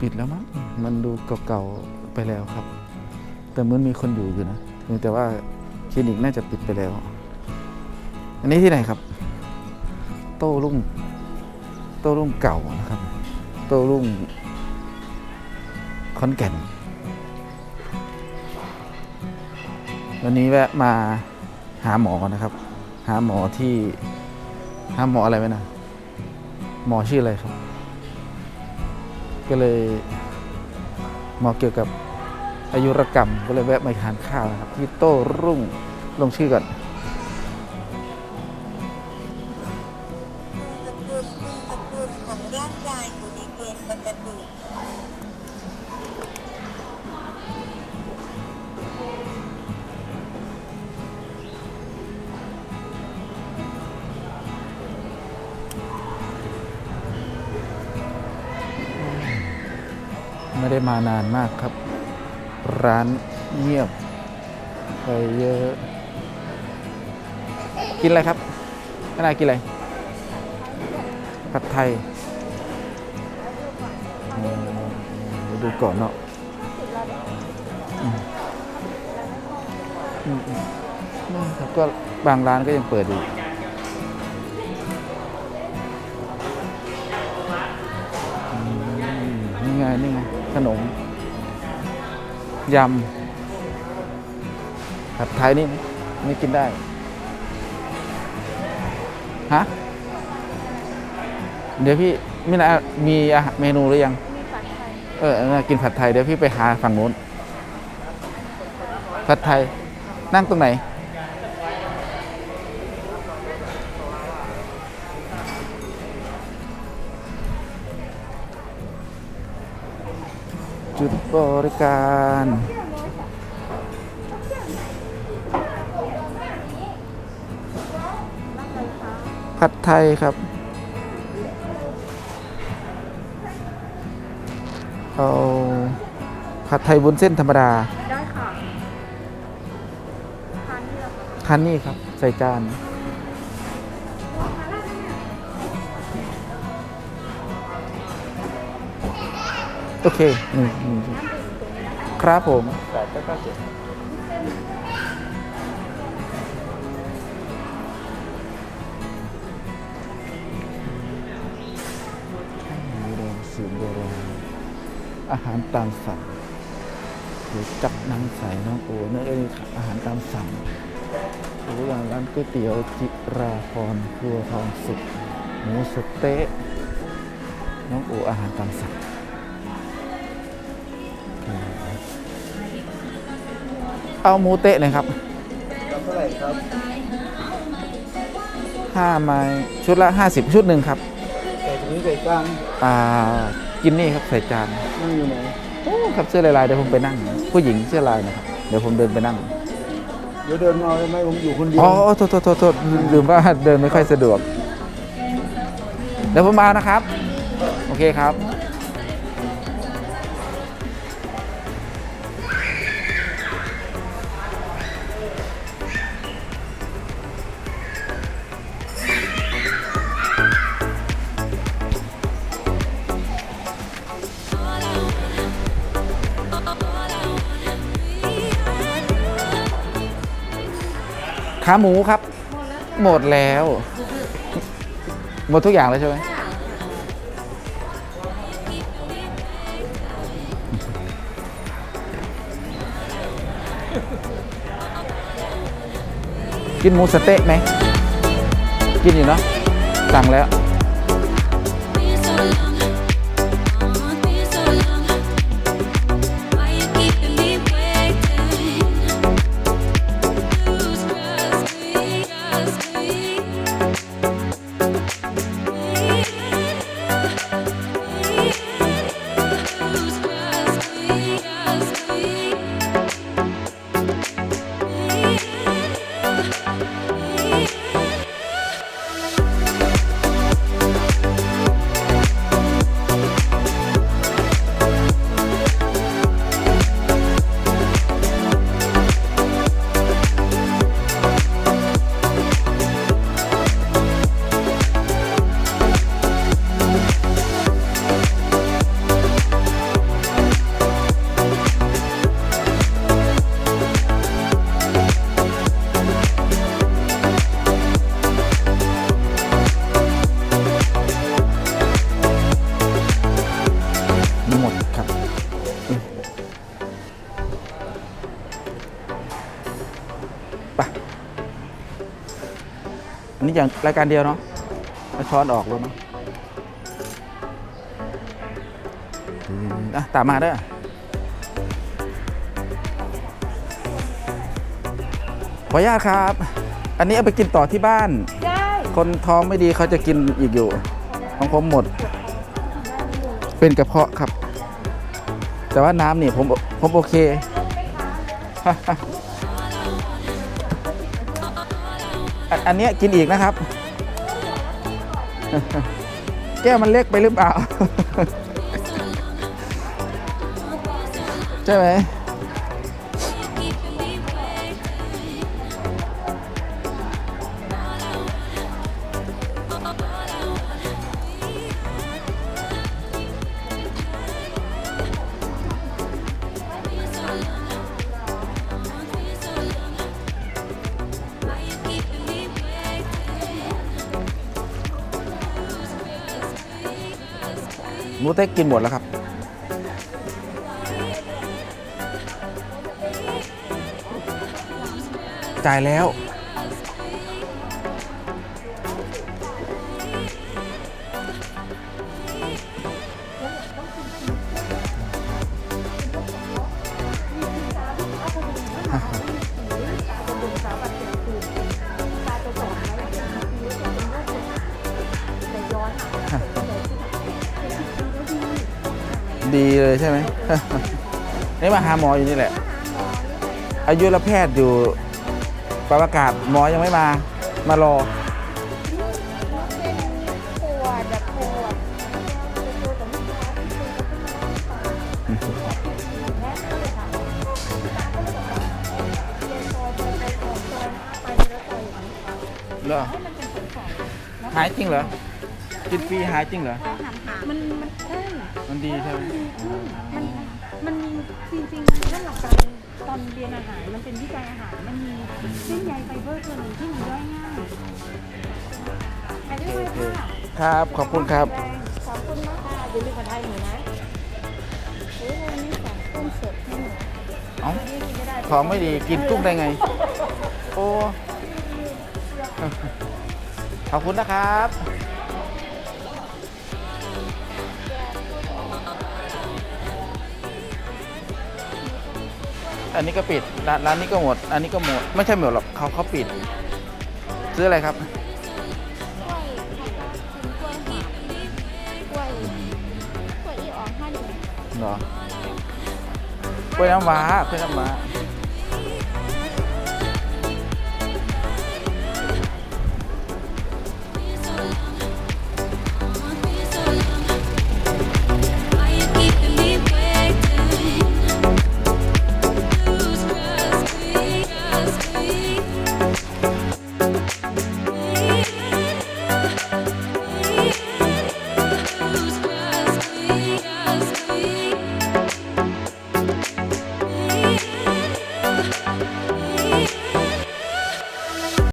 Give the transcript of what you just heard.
ปิดแล้วมั้งมันดูเก่าๆไปแล้วครับ แต่เหมันมีคนอยู่อยู่นะแต่ว่าคลินิกน่าจะปิดไปแล้ว อันนี้ที่ไหนครับ โต้รุ่งโต้รุ่งเก่านะครับ โต้รุ่งขอนแก่น วันนี้แวะมาหาหมอนะครับ หาหมอที่ หาหมออะไรไว้นะ หมอชื่ออะไรครับ ก็เลยหมอเกี่ยวกับอายุรกรรมก็เลยแวะมาทานข้าวนะครับพี่โต้รุ่งลงชื่อก่อนอุณหภูมิอุณหภูมิของร่างกายอยู่ในเกณฑ์ปกติ ไม่ได้มานานมากครับ ร้านเงียบไปเยอะ กินอะไรครับนานากินอะไร ผัดไทยเดี๋ยวดูก่อนเนาะอืมอืมอืมนี่ครับก็บางร้านก็ยังเปิดอยู่นี่ไง นี่ไง ขนม ยำผัดไทยนี่ไม่กินได้ ฮะ เดี๋ยวพี่มินามีอาหารเมนูหรือยัง มีผัดไทยเออเออกินผัดไทย เดี๋ยวพี่ไปหาฝั่งนู้น ผัดไทย นั่งตรงไหน จุดบริการผัดไทยครับ เอาผัดไทยวุ้นเส้นธรรมดา ได้ค่ะทานนี่แล้วทานนี่ครับ ใส่จาน โอเคอืมอืมครับผมแปดเก้าเก้าเจ็ดโรงสูตรโบราณอาหารตามสั่งหรือจับน้ำใสน้องโอเนื้อเออาหารตามสั่งหรืออย่างร้านก๋วยเตี๋ยวจิราพรครัวทองสุกหมูสเต๊ะน้องโออาหารตามสั่ง เอาหมูเตะหน่อยครับเท่าไหร่ครับห้าไม้ชุดละห้าสิบชุดหนึ่งครับไก่ตรงนี้ไก่กลางอ่ากินนี่ครับใส่จานนั่งอยู่ไหนโอ้ครับเสื้อลายๆเดี๋ยวผมไปนั่ง ผู้หญิงเสื้อลายนะครับเดี๋ยวผมเดินไปนั่งเดี๋ยวเดินมาเอาได้ไหมผมอยู่คนเดียวอ๋อโทษโทษโทษโทษลืมว่าเดินไม่ค่อยสะดวกเดี๋ยวผมมานะครับ โอเคครับ ขาหมูครับ หมดแล้ว หมดทุกอย่างแล้วใช่ไหมกินหมูสเต๊ะไหม กินอยู่เนาะสั่งแล้ว นนี้อย่างรายการเดียวเนาะแล้วช้อนออกแล้วเนาะอืมอะตามมาเด้อขออนุญาตครับ อันนี้เอาไปกินต่อที่บ้านได้คนท้องไม่ดีเขาจะกินอีกอยู่ ของผมหมด เป็นกระเพาะครับ แต่ว่าน้ำนี่ผมผมโอเค อันนี้กินอีกนะครับ แก้วมันเล็กไปหรือเปล่า ใช่ไหม หมูเต็กกินหมดแล้วครับ จ่ายแล้ว ดีเลยใช่ไหม นี่มาหาหมออยู่นี่แหละ อายุรแพทย์อยู่ปรับอากาศหมอยังไม่มา มารอ เหรอ หายจริงเหรอจิตฟรีหายจริงเหรอ มัน มันใช่มันดีใช่ไหมมันมันมีจริงๆนั่นหลักการตอนเรียนอาหารมันเป็นวิจัยอาหารมันมีเส้นใยไฟเบอร์ตัวหนึ่งที่มันย่อยง่ายอันนี้เลยค่ะครับ ขอบคุณครับ ขอบคุณมากค่ะอย่าลืมกดไทยหนูนะโอ้ยวันนี้สั่งต้มสดให้หนูเอ้านี่กินไม่ได้ของไม่ดีกินกุ้งได้ไง โอ้ขอบคุณนะครับ อันนี้ก็ปิดร้านร้านนี้ก็หมด อันนี้ก็หมด ไม่ใช่หมดหรอกเขาเขาปิด ซื้ออะไรครับ กล้วยกล้วยกล้วยอีออกห้าหนึ่งเหรอกล้วยน้ำว้ากล้วยน้ำว้า